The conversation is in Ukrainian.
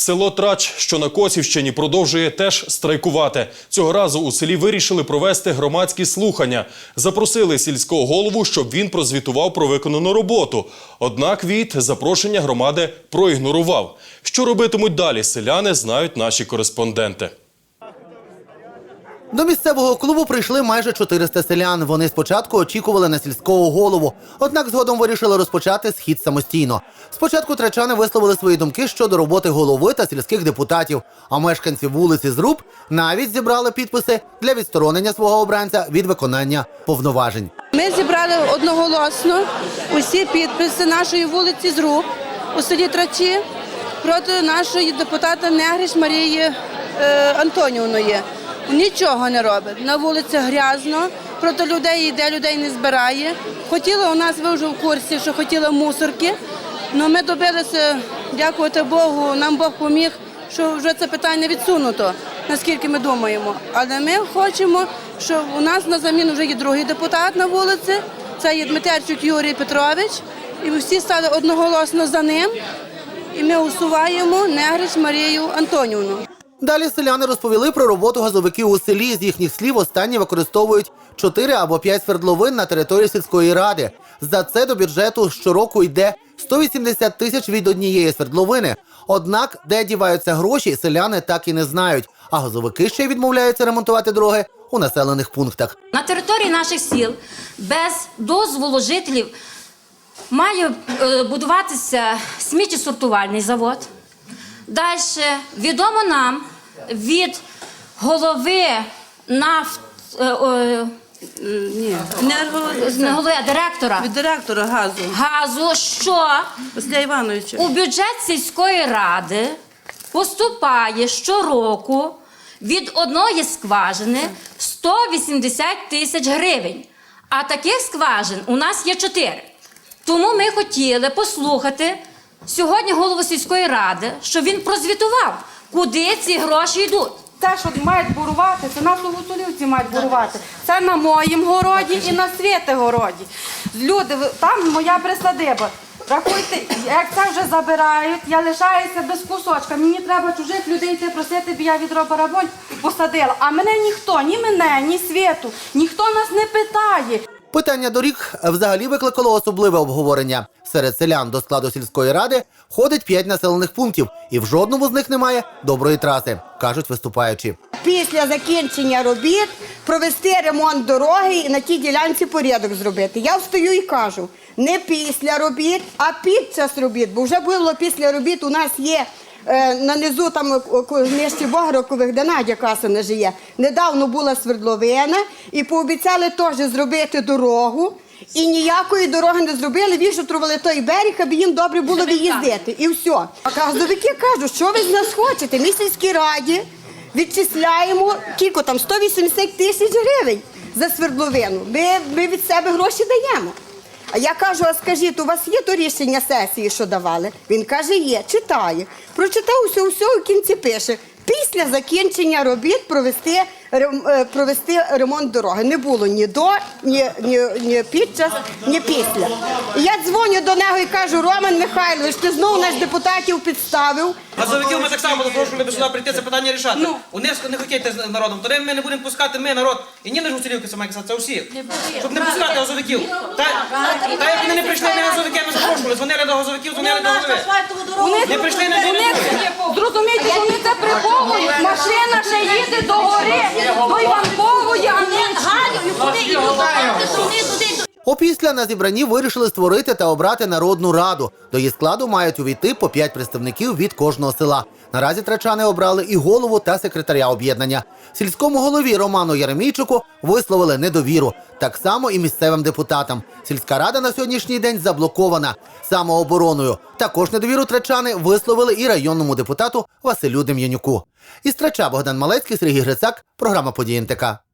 Село Трач, що на Косівщині, продовжує теж страйкувати. Цього разу у селі вирішили провести громадські слухання. Запросили сільського голову, щоб він прозвітував про виконану роботу. Однак від запрошення громади проігнорував. Що робитимуть далі, селяни знають наші кореспонденти. До місцевого клубу прийшли майже 400 селян. Вони спочатку очікували на сільського голову, однак згодом вирішили розпочати схід самостійно. Спочатку трачани висловили свої думки щодо роботи голови та сільських депутатів. А мешканці вулиці Зруб навіть зібрали підписи для відсторонення свого обранця від виконання повноважень. Ми зібрали одноголосно усі підписи нашої вулиці Зруб у селі Трачі проти нашої депутата Негриш Марії е, Антонівної. Нічого не робить. На вулиці грязно, проти людей йде, людей не збирає. Хотіла у нас, ви вже в курсі, що хотіла мусорки. але ми добилися, дякувати Богу, нам Бог поміг, що вже це питання відсунуто, наскільки ми думаємо. Але ми хочемо, що у нас на заміну вже є другий депутат на вулиці, це є Дмитерчук Юрій Петрович. І ми всі стали одноголосно за ним. І ми усуваємо Негрич Марію Антонівну. Далі селяни розповіли про роботу газовиків у селі. З їхніх слів останні використовують 4 або 5 свердловин на території сільської ради. За це до бюджету щороку йде 180 тисяч від однієї свердловини. Однак, де діваються гроші, селяни так і не знають. А газовики ще й відмовляються ремонтувати дороги у населених пунктах. На території наших сіл без дозволу жителів має е, будуватися сміттєсортувальний завод. Далі відомо нам від голови нафт. е, е, Ні, не голови, а директора від директора газу газу, що Василя Івановича. у бюджет сільської ради поступає щороку від одної скважини 180 тисяч гривень. А таких скважин у нас є чотири. Тому ми хотіли послухати сьогодні голову сільської ради, щоб він прозвітував, куди ці гроші йдуть. Те, що мають бурувати, це наші гуцулівці мають бурувати. Це на моїм городі і на світи городі. Люди, ви- там моя присадиба. Рахуйте, як це вже забирають, я лишаюся без кусочка. Мені треба чужих людей йти просити, бо я відро бараболь посадила. А мене ніхто, ні мене, ні світу, ніхто нас не питає. Питання доріг взагалі викликало особливе обговорення. Серед селян до складу сільської ради входить 5 населених пунктів, і в жодному з них немає доброї траси, кажуть виступаючі. після закінчення робіт провести ремонт дороги і на тій ділянці порядок зробити. Я встаю і кажу, не після робіт, а під час робіт. Бо вже було після робіт. У нас є на низу там е, ко- нижче де Надя Касана живе. Недавно була свердловина і пообіцяли теж зробити дорогу. І ніякої дороги не зробили, вішутрували той берег, аби їм добре було виїздити. І все. А газовики кажуть, що ви з нас хочете? Ми сільській раді відчисляємо кілько там 180 тисяч гривень за свердловину. Ми, ми від себе гроші даємо. А я кажу, а скажіть, у вас є то рішення сесії, що давали? Він каже, є, читає. Прочитав усе, усе в кінці пише. Після закінчення робіт провести, е, провести ремонт дороги. Не було ні до, ні, ні, ні під час, ні після. І я дзвоню до нього і кажу, Роман Михайлович, ти знову нас депутатів підставив. Газовиків ми так само запрошували до сюди прийти це питання рішати. Вони не хотіти з народом, тоді ми не будемо пускати ми народ. І ні лише гуцулівки, це має казати, це усі. Щоб не пускати газовиків. Та, та як вони не прийшли, не газовики, ми запрошували. Дзвонили до газовиків, дзвонили до голови. Вони, Не прийшли, не вони, були. зрозумійте, вони це приховують. Машина ще їде до гори, до Іванкової, а не Опісля на зібранні вирішили створити та обрати народну раду. До її складу мають увійти по 5 представників від кожного села. Наразі трачани обрали і голову та секретаря об'єднання. Сільському голові Роману Яремійчуку висловили недовіру. Так само і місцевим депутатам. Сільська рада на сьогоднішній день заблокована самообороною. Також недовіру трачани висловили і районному депутату Василю Дем'янюку. Із трача Богдан Малецький, Сергій Грицак, програма «Події НТК».